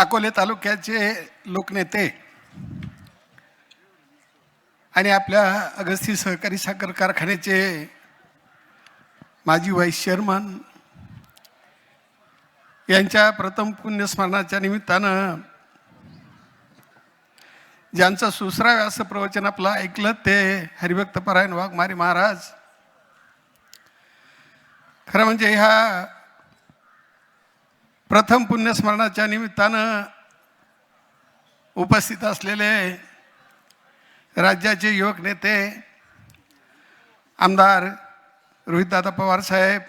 अकोले तालुक्याचे लोकनेते आणि आपल्या अगस्ती सहकारी साखर कारखान्याचे माजी व्हाईस चेअरमन यांच्या प्रथम पुण्यस्मरणाच्या निमित्तानं ज्यांचं सुसराव्या असं प्रवचन आपलं ऐकलं ते हरिभक्त परायण वाघमारी महाराज. खरं म्हणजे ह्या प्रथम पुण्यस्मरणाच्या निमित्तानं उपस्थित असलेले राज्याचे युवक नेते आमदार रोहितदादा पवार साहेब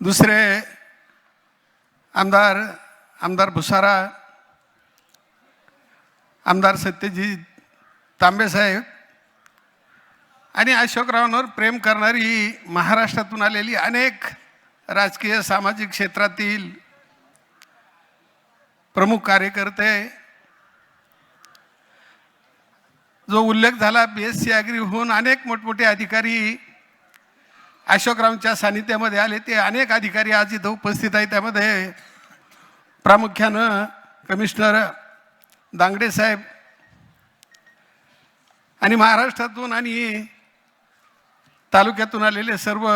दुसरे आमदार आमदार भुसारा आमदार सत्यजित तांबेसाहेब आणि अशोकरावांवर प्रेम करणारी महाराष्ट्रातून आलेली अनेक राजकीय सामाजिक क्षेत्रातील प्रमुख कार्यकर्ते जो उल्लेख झाला बी एस सी ॲग्रीहून होऊन अनेक मोठमोठे अधिकारी अशोकरावांच्या सानिध्यामध्ये आले. ते अनेक अधिकारी आज इथं उपस्थित आहेत. त्यामध्ये प्रामुख्यानं कमिशनर दांगडे साहेब आणि महाराष्ट्रातून आणि तालुक्यातून आलेले सर्व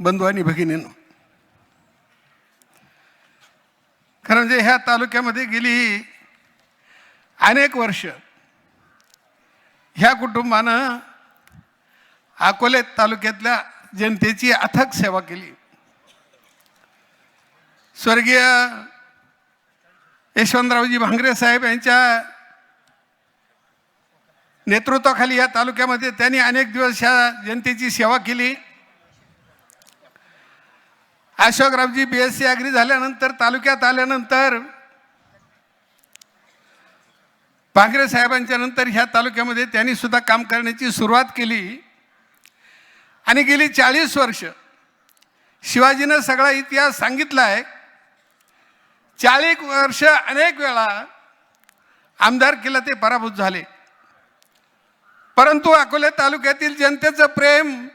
बंधू आणि भगिनींनो खरं म्हणजे ह्या तालुक्यामध्ये गेली अनेक वर्ष ह्या कुटुंबानं अकोले तालुक्यातल्या जनतेची अथक सेवा केली स्वर्गीय यशवंतरावजी भांगरे साहेब यांच्या नेतृत्वाखाली या तालुक्यामध्ये त्यांनी अनेक दिवस ह्या जनतेची सेवा केली Ashokraoji B S C agri झाल्यानंतर तालुक्यात आल्यानंतर पांघरे साहेबांच्या नंतर ह्या तालुक्यामध्ये त्यांनी सुद्धा काम करण्याची सुरुवात केली. आणि गेली चाळीस वर्ष शिवाजीनं सगळा इतिहास सांगितला आहे चाळीस वर्ष अनेक वेळा आमदार केला ते पराभूत झाले. परंतु अकोले तालुक्यातील जनतेचं प्रेम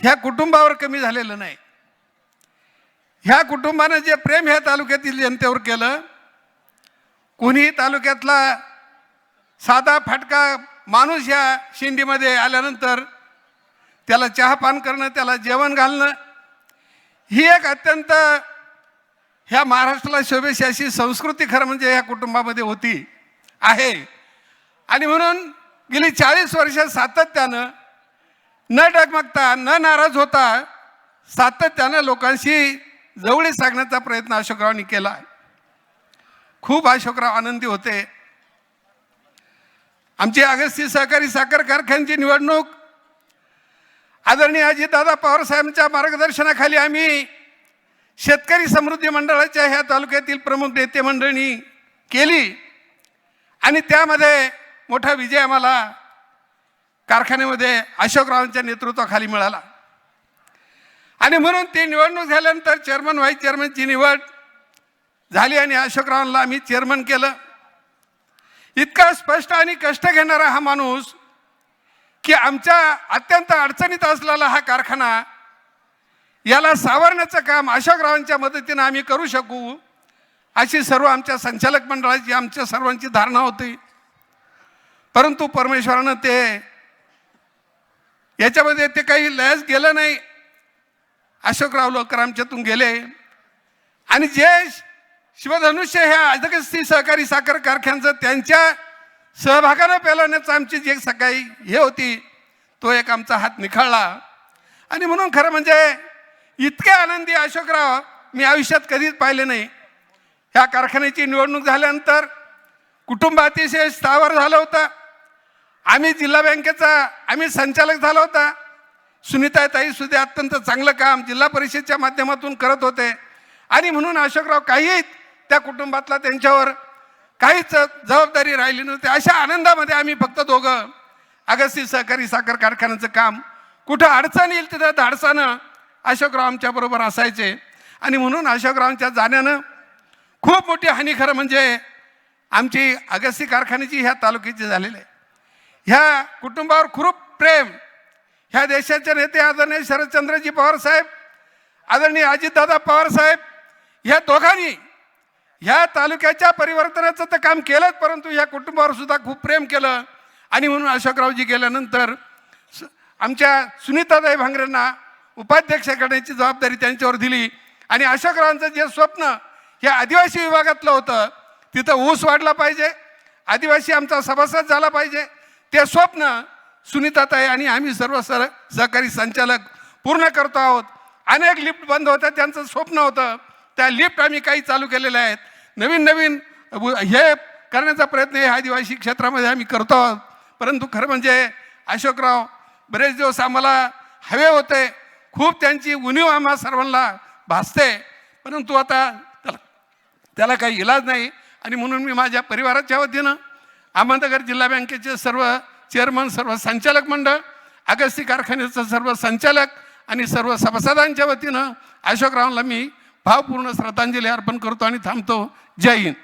ह्या कुटुंबावर कमी झालेलं नाही. ह्या कुटुंबानं जे प्रेम ह्या तालुक्यातील जनतेवर केलं कुणीही तालुक्यातला साधा फाटका माणूस ह्या शिंडीमध्ये आल्यानंतर त्याला चहापान करणं त्याला जेवण घालणं ही एक अत्यंत ह्या महाराष्ट्राला शोभेशी अशी संस्कृती खरं म्हणजे ह्या कुटुंबामध्ये होती आहे. आणि म्हणून गेली चाळीस वर्ष सातत्यानं न डगमगता न नाराज होता सातत्यानं लोकांशी जवळी सांगण्याचा प्रयत्न अशोकरावांनी केला. खूप अशोकराव आनंदी होते. आमची अगस्ती सहकारी साखर कारखान्याची निवडणूक. आदरणीय अजितदादा पवार साहेबांच्या मार्गदर्शनाखाली आम्ही शेतकरी समृद्धी मंडळाच्या ह्या तालुक्यातील प्रमुख नेते मंडळी केली. आणि त्यामध्ये मोठा विजय आम्हाला कारखान्यामध्ये अशोकरावांच्या नेतृत्वाखाली मिळाला. आणि म्हणून ती निवडणूक झाल्यानंतर चेअरमन व्हाईस चेअरमनची निवड झाली आणि अशोकरावांना आम्ही चेअरमन केलं. इतका स्पष्ट आणि कष्ट घेणारा हा माणूस की आमच्या अत्यंत अडचणीत असलेला हा कारखाना याला सावरण्याचं काम अशोकरावांच्या मदतीनं आम्ही करू शकू अशी सर्व आमच्या संचालक मंडळाची आमच्या सर्वांची धारणा होती. परंतु परमेश्वरानं ते याच्यामध्ये ते काही लयच गेलं नाही. अशोकराव लोकर आमच्यातून गेले. आणि जे शिवधनुष्य ह्या अजगस्ती सहकारी साखर कारखान्याचं त्यांच्या सहभागानं पेलवण्याचं आमची जी सकाळी हे होती तो एक आमचा हात निखळला. आणि म्हणून खरं म्हणजे इतके आनंदी अशोकराव मी आयुष्यात कधीच पाहिले नाही. ह्या कारखान्याची निवडणूक झाल्यानंतर कुटुंब अतिशय स्थावर झालं होतं. आम्ही जिल्हा बँकेचा आम्ही संचालक झाला होता. सुनीता ताई सुद्धा अत्यंत चांगलं काम जिल्हा परिषदच्या माध्यमातून करत होते. आणि म्हणून अशोकराव काही त्या कुटुंबातला त्यांच्यावर काहीच जबाबदारी राहिली नव्हती. अशा आनंदामध्ये आम्ही फक्त दोघं अगस्ती सहकारी साखर कारखान्याचं काम कुठं अडचण येईल तिथं धाडसानं अशोकराव आमच्याबरोबर असायचे. आणि म्हणून अशोकरावांच्या जाण्यानं खूप मोठी हानी खरं म्हणजे आमची अगस्ती कारखान्याची ह्या तालुक्याची झालेली आहे. ह्या कुटुंबावर खूप प्रेम ह्या देशाचे नेते आदरणीय शरदचंद्रजी पवार साहेब आदरणीय अजितदादा पवार साहेब ह्या दोघांनी ह्या तालुक्याच्या परिवर्तनाचं तर काम केलंच परंतु या कुटुंबावर सुद्धा खूप प्रेम केलं. आणि म्हणून अशोकरावजी गेल्यानंतर स- आमच्या सुनीताताई भांगरेंना उपाध्यक्ष करण्याची जबाबदारी त्यांच्यावर दिली. आणि अशोकरावांचं जे स्वप्न हे आदिवासी विभागातलं होतं तिथं ऊस वाढला पाहिजे आदिवासी आमचा सभासद झाला पाहिजे. ते स्वप्न सुनीताताई आणि आम्ही सर्व सर सहकारी संचालक पूर्ण करतो आहोत. अनेक लिफ्ट बंद होत्या त्यांचं स्वप्न होतं. त्या लिफ्ट आम्ही काही चालू केलेल्या आहेत. नवीन नवीन हे करण्याचा प्रयत्न हे आदिवासी क्षेत्रामध्ये आम्ही करतो आहोत. परंतु खरं म्हणजे अशोकराव बरेच दिवस आम्हाला हवे होते. खूप त्यांची उणीव आम्हा सर्वांना भासते. परंतु आता त्याला त्याला काही इलाज नाही. आणि म्हणून मी माझ्या परिवाराच्या वतीनं अहमदनगर जिल्हा बँकेचे सर्व चेअरमन सर्व संचालक मंडळ अगस्ती कारखान्याचं सर्व संचालक आणि सर्व सभासदांच्या वतीनं अशोकरावांना मी भावपूर्ण श्रद्धांजली अर्पण करतो आणि थांबतो. जय हिंद.